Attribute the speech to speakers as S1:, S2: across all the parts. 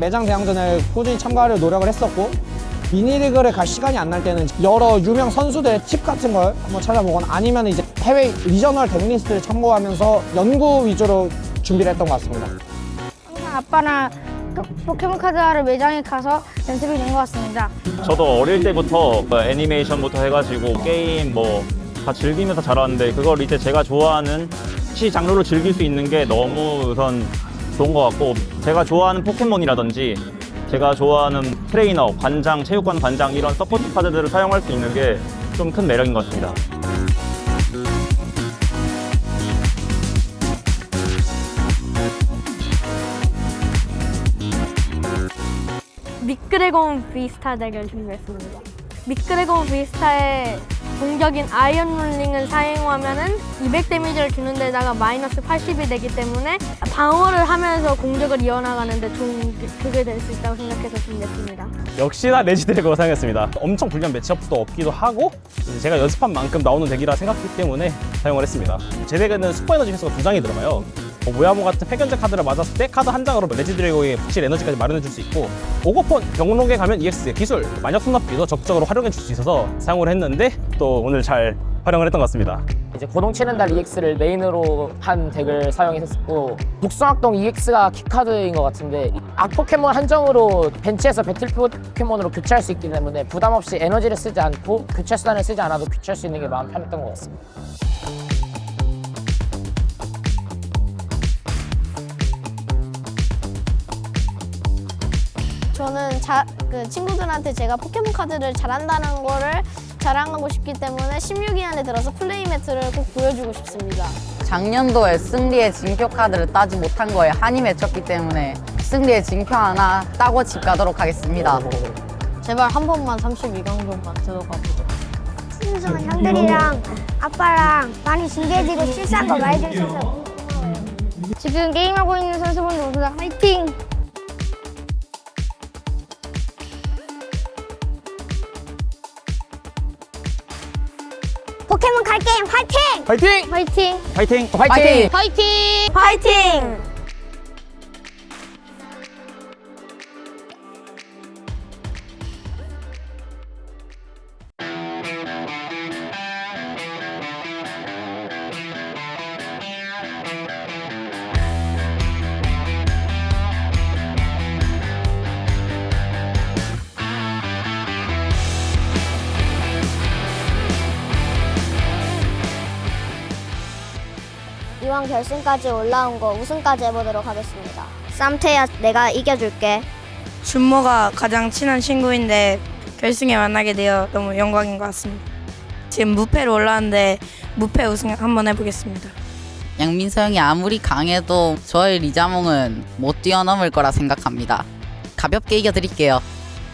S1: 매장 대항전을 꾸준히 참가하려 노력을 했었고 미니리그를 갈 시간이 안 날 때는 여러 유명 선수들의 팁 같은 걸 한번 찾아보거나 아니면 이제 해외 리저널 데미니스트를 참고하면서 연구 위주로 준비를 했던 것 같습니다.
S2: 항상 아빠랑 그 포켓몬 카드 하러 매장에 가서 연습이 된 것 같습니다.
S3: 저도 어릴 때부터 뭐 애니메이션부터 해가지고 게임 뭐 다 즐기면서 자랐는데 그걸 이제 제가 좋아하는 시 장르로 즐길 수 있는 게 너무 우선 좋은 것 같고 제가 좋아하는 포켓몬이라든지 제가 좋아하는 트레이너, 관장, 체육관 관장 이런 서포트 카드들을 사용할 수 있는 게 좀 큰 매력인 것 같습니다.
S2: 미끄레곤 비스타 덱을 준비했습니다. 미끄레곤 비스타의 공격인 아이언 롤링을 사용하면은 200 데미지를 주는 데다가 마이너스 80이 되기 때문에 방어를 하면서 공격을 이어나가는데 좋은 그게 될 수 있다고 생각해서 준비했습니다.
S4: 역시나 레지드래곤을 사용했습니다. 엄청 불리한 매치업도 없기도 하고 제가 연습한 만큼 나오는 덱이라 생각했기 때문에 사용을 했습니다. 제 덱에는 슈퍼 에너지 횟수가 두 장이 들어가요. 뭐 모야모 같은 패견제 카드를 맞았을 때 카드 한 장으로 레지 드래곤의 붙일 에너지까지 마련해 줄 수 있고 오고폰 경록에 가면 EX 기술 만약 순납비도 적극적으로 활용해 줄 수 있어서 사용을 했는데 또 오늘 잘 활용을 했던 것 같습니다.
S5: 이제 고동 치는 달 EX를 메인으로 한 덱을 사용했었고 복숭악동 EX가 키카드인 것 같은데 악 포켓몬 한정으로 벤치에서 배틀 포켓몬으로 교체할 수 있기 때문에 부담 없이 에너지를 쓰지 않고 교체 수단을 쓰지 않아도 교체할 수 있는 게 마음 편했던 것 같습니다.
S6: 저는 자, 그 친구들한테 제가 포켓몬 카드를 잘한다는 거를 자랑하고 싶기 때문에 16위 안에 들어서 플레이 매트를 꼭 보여주고 싶습니다.
S7: 작년도에 승리의 징표 카드를 따지 못한 거에 한이 맺혔기 때문에 승리의 징표 하나 따고 집 가도록 하겠습니다.
S6: 제발 한 번만 32강전만 들어가 보죠.
S2: 친구들은 형들이랑 아빠랑 많이 징계해지고 실수한 거 있어서 지금 게임하고 있는 선수분들 모두 다 화이팅! 포켓몬 갈 게임 화이팅!
S4: 파이팅!
S2: 화이팅!
S3: 파이팅!
S5: 화이팅!
S6: 화이팅!
S2: 화이팅!
S6: 이왕 결승까지 올라온 거 우승까지 해보도록 하겠습니다. 쌈태야 내가 이겨줄게.
S8: 준모가 가장 친한 친구인데 결승에 만나게 되어 너무 영광인 것 같습니다. 지금 무패로 올라왔는데 무패 우승 한번 해보겠습니다.
S7: 양민서 형이 아무리 강해도 저의 리자몽은 못 뛰어넘을 거라 생각합니다. 가볍게 이겨드릴게요.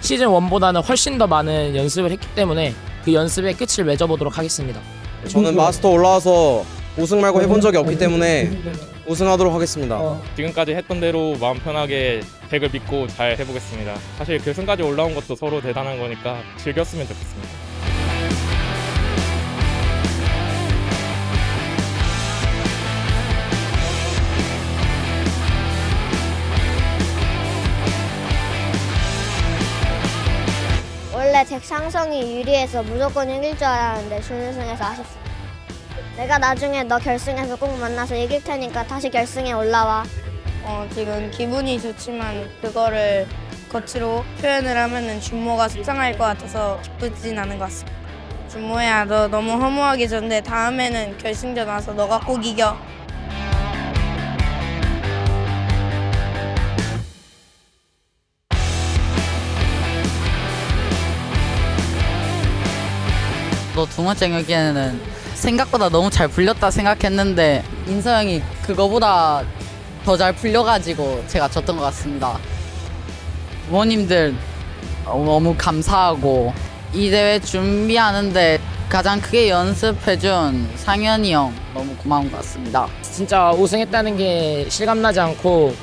S5: 시즌 1보다는 훨씬 더 많은 연습을 했기 때문에 그 연습의 끝을 맺어보도록 하겠습니다.
S9: 저는 마스터 올라와서 우승 말고 해본 적이 없기 때문에 우승하도록 하겠습니다.
S10: 지금까지 했던 대로 마음 편하게 덱을 믿고 잘 해보겠습니다. 사실 결승까지 올라온 것도 서로 대단한 거니까 즐겼으면 좋겠습니다.
S6: 원래 덱 상성이 유리해서 무조건 이길 줄 알았는데 준우승에서 아쉽습니다. 내가 나중에 너 결승에서 꼭 만나서 이길 테니까 다시 결승에 올라와.
S8: 어, 지금 기분이 좋지만 그거를 거치로 표현을 하면은 준모가 속상할 것 같아서 기쁘진 않은 것 같습니다. 준모야 너 너무 허무하게 졌는데 다음에는 결승전 와서 너가 꼭 이겨.
S7: 또두 번째 경기에는 생각보다 너무 잘 풀렸다 생각했는데 인서 형이 그거보다 더 잘 풀려가지고 제가 졌던 것 같습니다. 부모님들 너무 감사하고 이 대회 준비하는데 가장 크게 연습해준 상현이 형 너무 고마운 것 같습니다.
S5: 진짜 우승했다는 게 실감나지 않고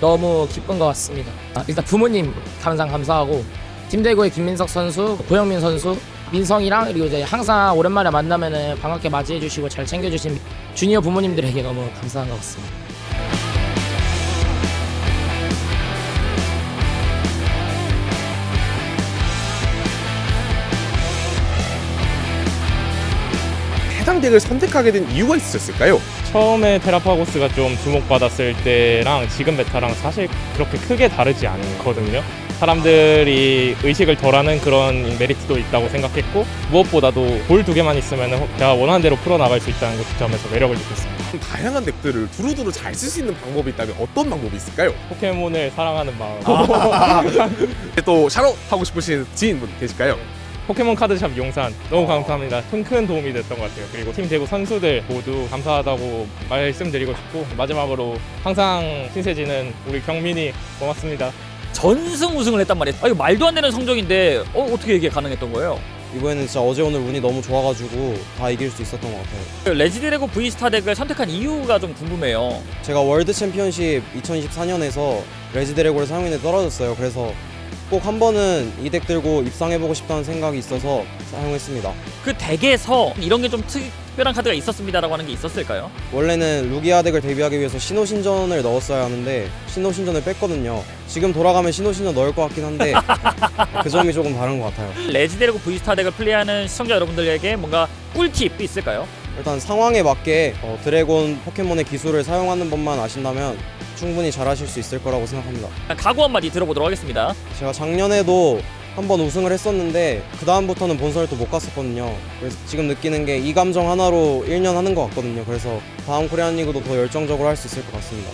S5: 너무 기쁜 것 같습니다. 아, 일단 부모님 항상 감사하고 팀대구의 김민석 선수, 고영민 선수, 민성이랑 그리고 이제 항상 오랜만에 만나면은 반갑게 맞이해 주시고 잘 챙겨 주신 주니어 부모님들에게 너무 감사한 것 같습니다.
S11: 해당 덱을 선택하게 된 이유가 있었을까요?
S10: 처음에 테라파고스가 좀 주목받았을 때랑 지금 메타랑 사실 그렇게 크게 다르지 않거든요. 사람들이 의식을 덜하는 그런 메리트도 있다고 생각했고 무엇보다도 볼 두 개만 있으면 제가 원하는 대로 풀어나갈 수 있다는 그 점에서 매력을 느꼈습니다.
S11: 다양한 덱들을 두루두루 잘 쓸 수 있는 방법이 있다면 어떤 방법이 있을까요?
S10: 포켓몬을 사랑하는 마음.
S11: 또 샤롯 하고 싶으신 지인분 계실까요?
S10: 포켓몬 카드샵 용산 너무 감사합니다. 큰 큰 도움이 됐던 것 같아요. 그리고 팀 대구 선수들 모두 감사하다고 말씀드리고 싶고 마지막으로 항상 신세지는 우리 경민이 고맙습니다.
S12: 전승 우승을 했단 말이에요. 아, 이거 말도 안 되는 성적인데 어, 어떻게 이게 가능했던 거예요?
S9: 이번에는 진짜 어제 오늘 운이 너무 좋아가지고 다 이길 수 있었던 것 같아요.
S12: 레지드래고 V스타 덱을 선택한 이유가 좀 궁금해요.
S9: 제가 월드 챔피언십 2024년에서 레지드래고를 사용했는데 떨어졌어요. 그래서 꼭 한 번은 이 덱 들고 입상해보고 싶다는 생각이 있어서 사용했습니다.
S12: 그 덱에서 이런 게 좀 특별한 카드가 있었습니다라고 하는 게 있었을까요?
S9: 원래는 루기아 덱을 데뷔하기 위해서 신호신전을 넣었어야 하는데 신호신전을 뺐거든요. 지금 돌아가면 신호신전 넣을 것 같긴 한데 그 점이 조금 다른 것 같아요.
S12: 레지드래고 V스타 덱을 플레이하는 시청자 여러분들에게 뭔가 꿀팁이 있을까요?
S9: 일단 상황에 맞게 어, 드래곤 포켓몬의 기술을 사용하는 법만 아신다면 충분히 잘하실 수 있을 거라고 생각합니다.
S12: 각오 한마디 들어보도록 하겠습니다.
S9: 제가 작년에도 한번 우승을 했었는데 그 다음부터는 본선을 또 못 갔었거든요. 그래서 지금 느끼는 게 이 감정 하나로 1년 하는 것 같거든요. 그래서 다음 코리안 리그도 더 열정적으로 할 수 있을 것 같습니다.